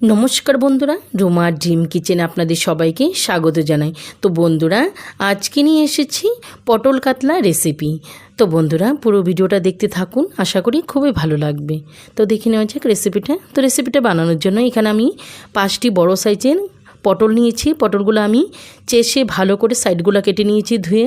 নমস্কার বন্ধুরা Ruma dream kitchen আপনাদের সবাইকে স্বাগত জানাই। তো বন্ধুরা, আজকে নিয়ে এসেছি পটল কাতলা রেসিপি। তো বন্ধুরা, পুরো ভিডিওটা দেখতে থাকুন, আশা করি খুবই ভালো লাগবে। তো দেখে নেওয়া যাক রেসিপিটা। তো রেসিপিটা বানানোর জন্য এখানে আমি পাঁচটি বড় সাইজের পটল নিয়েছি। পটলগুলো আমি চেষে ভালো করে সাইডগুলো কেটে নিয়েছি ধুয়ে।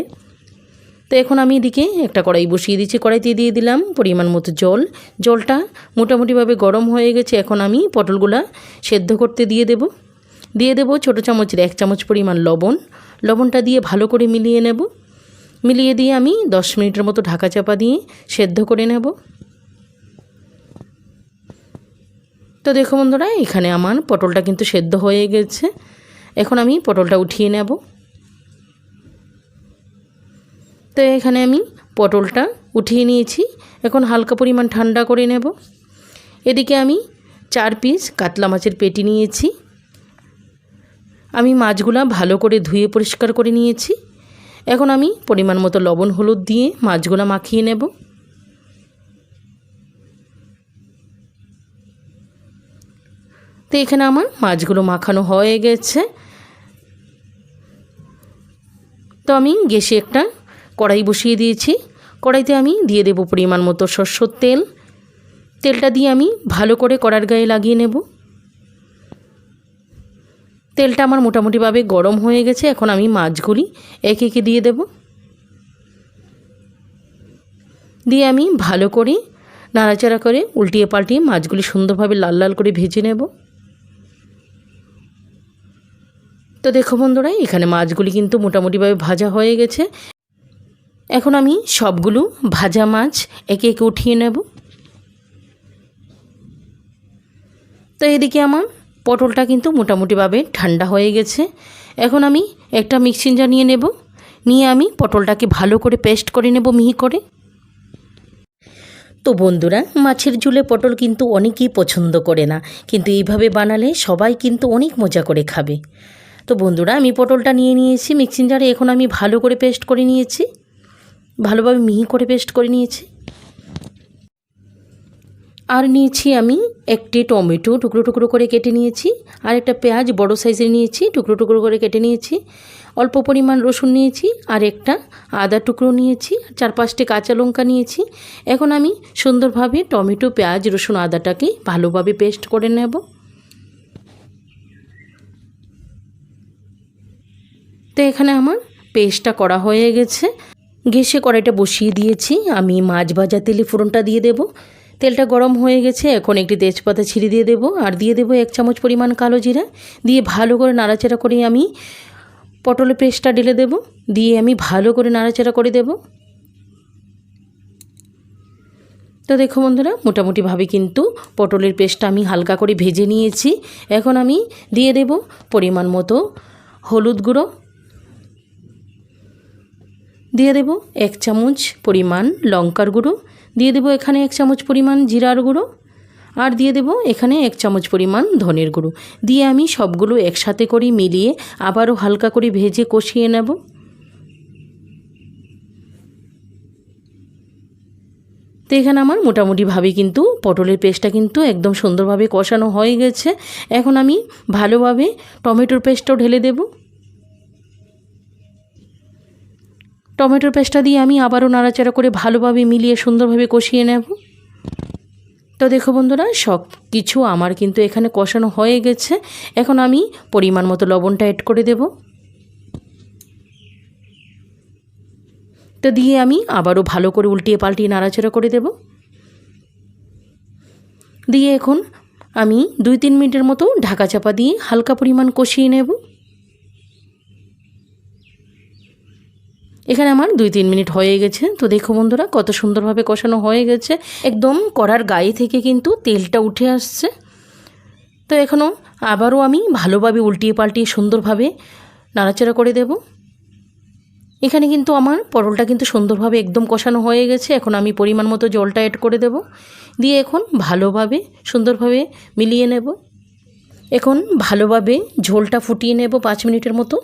তো এখন আমি এদিকে একটা কড়াই বসিয়ে দিয়েছি কড়াইতে দিয়ে দিলাম পরিমাণ মতো জল। জলটা মোটামুটিভাবে গরম হয়ে গেছে। এখন আমি পটলগুলা সেদ্ধ করতে দিয়ে দেব। দিয়ে দেব ছোটো চামচের এক চামচ পরিমাণ লবণ। লবণটা দিয়ে ভালো করে মিলিয়ে নেব। মিলিয়ে দিয়ে আমি দশ মিনিটের মতো ঢাকা চাপা দিয়ে সেদ্ধ করে নেব। তো দেখো বন্ধুরা, এখানে আমার পটলটা কিন্তু সেদ্ধ হয়ে গেছে। এখন আমি পটলটা উঠিয়ে নেব। তো এখানে আমি পটলটা উঠিয়ে নিয়েছি। এখন হালকা পরিমাণ ঠান্ডা করে নেব। এদিকে আমি চার পিস কাতলা মাছের পেটি নিয়েছি। আমি মাছগুলা ভালো করে ধুয়ে পরিষ্কার করে নিয়েছি। এখন আমি পরিমাণ মতো লবণ, হলুদ দিয়ে মাছগুলো মাখিয়ে নেব। তো এখানে আমার মাছগুলো মাখানো হয়ে গেছে। তো আমি গ্যাসে একটা কড়াই বসিয়ে দিয়েছি। কড়াইতে আমি দিয়ে দেবো পরিমাণ মতো সর্ষের তেল। তেলটা দিয়ে আমি ভালো করে কড়ার গায়ে লাগিয়ে নেব। তেলটা আমার মোটামুটিভাবে গরম হয়ে গেছে, এখন আমি মাছগুলি একে একে দিয়ে দেব। দিয়ে আমি ভালো করে নাড়াচাড়া করে উল্টিয়ে পাল্টিয়ে মাছগুলি সুন্দরভাবে লাল লাল করে ভেজে নেব। তো দেখো বন্ধুরা, এখানে মাছগুলি কিন্তু মোটামুটিভাবে ভাজা হয়ে গেছে। এখন আমি সবগুলো ভাজা মাছ একে একে উঠিয়ে নেব। তো এদিকে আমার পটলটা কিন্তু মোটামুটিভাবে ঠান্ডা হয়ে গেছে। এখন আমি একটা মিক্সিং জার নিয়ে নেব। নিয়ে আমি পটলটাকে ভালো করে পেস্ট করে নেব মিহি করে। তো বন্ধুরা, মাছের ঝুলে পটল কিন্তু অনেকেই পছন্দ করে না। কিন্তু এইভাবে বানালে সবাই কিন্তু অনেক মজা করে খাবে। তো বন্ধুরা, আমি পটলটা নিয়ে নিয়েছি মিক্সিং জারে। এখন আমি ভালো করে পেস্ট করে নিয়েছি। ভালোভাবে মিহি করে পেস্ট করে নিয়েছি। আর নিয়েছি আমি একটি টমেটো টুকরো টুকরো করে কেটে নিয়েছি, আর একটা পেঁয়াজ বড় সাইজের নিয়েছি, টুকরো টুকরো করে কেটে নিয়েছি। অল্প পরিমাণ রসুন নিয়েছি, আর একটা আদা টুকরো নিয়েছি চার পাঁচটি কাঁচা লঙ্কা নিয়েছি। এখন আমি সুন্দরভাবে টমেটো, পেঁয়াজ, রসুন, আদাটাকে ভালোভাবে পেস্ট করে নেব। তো এখানে আমার পেস্টটা করা হয়ে গেছে। গ্যাসে কড়াইটা বসিয়ে দিয়েছি। আমি মাছ ভাজা তেলে ফোড়নটা দিয়ে দেব। তেলটা গরম হয়ে গেছে, এখন একটি তেজপাতা ছিঁড়ে দিয়ে দেবো আর দিয়ে দেবো এক চামচ পরিমাণ কালো জিরা। দিয়ে ভালো করে নাড়াচাড়া করে আমি পটলের পেস্টটা ঢেলে দেব। দিয়ে আমি ভালো করে নাড়াচাড়া করে দেব। তো দেখো বন্ধুরা, মোটামুটিভাবে কিন্তু পটলের পেস্টটা আমি হালকা করে ভেজে নিয়েছি। এখন আমি দিয়ে দেব পরিমাণ মতো হলুদ গুঁড়ো। দিয়ে দেব এক চামচ পরিমাণ লঙ্কার গুঁড়ো, দিয়ে দেব এখানে এক চামচ পরিমাণ জিরার গুঁড়ো, আর দিয়ে দেব এখানে এক চামচ পরিমাণ ধনের গুঁড়ো। দিয়ে আমি সবগুলো একসাথে করে মিলিয়ে আবারও হালকা করে ভেজে কষিয়ে নেব। তো এখানে আমার মোটামুটিভাবে কিন্তু পটলের পেস্টটা কিন্তু একদম সুন্দরভাবে কষানো হয়ে গেছে। এখন আমি ভালোভাবে টমেটোর পেস্টটাও ঢেলে দেবো। টমেটোর পেস্টটা দিয়ে আমি আবারও নাড়াচাড়া করে ভালোভাবে মিলিয়ে সুন্দরভাবে কষিয়ে নেব। তো দেখো বন্ধুরা, সব কিছু আমার কিন্তু এখানে কষানো হয়ে গেছে। এখন আমি পরিমাণ মতো লবণটা অ্যাড করে দেব। তো দিয়ে আমি আবারও ভালো করে উল্টিয়ে পাল্টিয়ে নাড়াচাড়া করে দেব। দিয়ে এখন আমি দুই তিন মিনিটের মতো ঢাকা চাপা দিয়ে হালকা পরিমাণ কষিয়ে নেব। এখানে আমার দুই তিন মিনিট হয়ে গেছে। তো দেখো বন্ধুরা, কত সুন্দরভাবে কষানো হয়ে গেছে। একদম কড়ার গায়ে থেকে কিন্তু তেলটা উঠে আসছে। তো এখনও আবারও আমি ভালোভাবে উল্টিয়ে পাল্টিয়ে সুন্দরভাবে নাড়াচাড়া করে দেব। এখানে কিন্তু আমার পটলটা কিন্তু সুন্দরভাবে একদম কষানো হয়ে গেছে। এখন আমি পরিমাণ মতো জলটা অ্যাড করে দেব। দিয়ে এখন ভালোভাবে, সুন্দরভাবে মিলিয়ে নেব। এখন ভালোভাবে ঝোলটা ফুটিয়ে নেব পাঁচ মিনিটের মতো।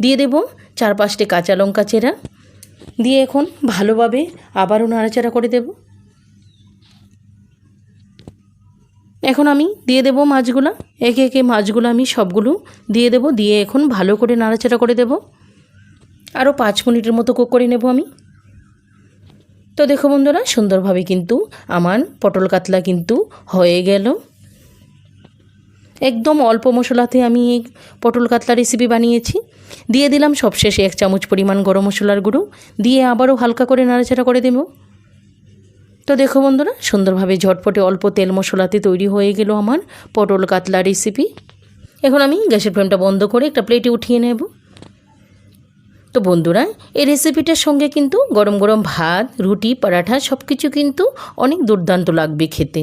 দিয়ে দেব চার পাঁচটি কাঁচা লঙ্কা চেরা দিয়ে এখন ভালোভাবে আবারও নাড়াচাড়া করে দেব। এখন আমি দিয়ে দেবো মাছগুলো। একে একে মাছগুলো আমি সবগুলো দিয়ে দেবো, দিয়ে এখন ভালো করে নাড়াচাড়া করে দেবো। আরও পাঁচ মিনিটের মতো কুক করে নেব আমি। তো দেখো বন্ধুরা, সুন্দরভাবে কিন্তু আমার পটল কাতলা কিন্তু হয়ে গেল। একদম অল্প মশলাতে আমি এই পটল কাতলা রেসিপি বানিয়েছি। দিয়ে দিলাম সবশেষে এক চামচ পরিমাণ গরম মশলার গুঁড়ো। দিয়ে আবারও হালকা করে নাড়াচাড়া করে দেবো। তো দেখো বন্ধুরা, সুন্দরভাবে ঝটপটে অল্প তেল মশলাতে তৈরি হয়ে গেল আমার পটল কাতলা রেসিপি এখন আমি গ্যাসের ফ্লেমটা বন্ধ করে একটা প্লেটে উঠিয়ে নেব। তো বন্ধুরা, এই রেসিপিটার সঙ্গে কিন্তু গরম গরম ভাত, রুটি, পরাঠা সব কিছু কিন্তু অনেক দুর্দান্ত লাগবে খেতে।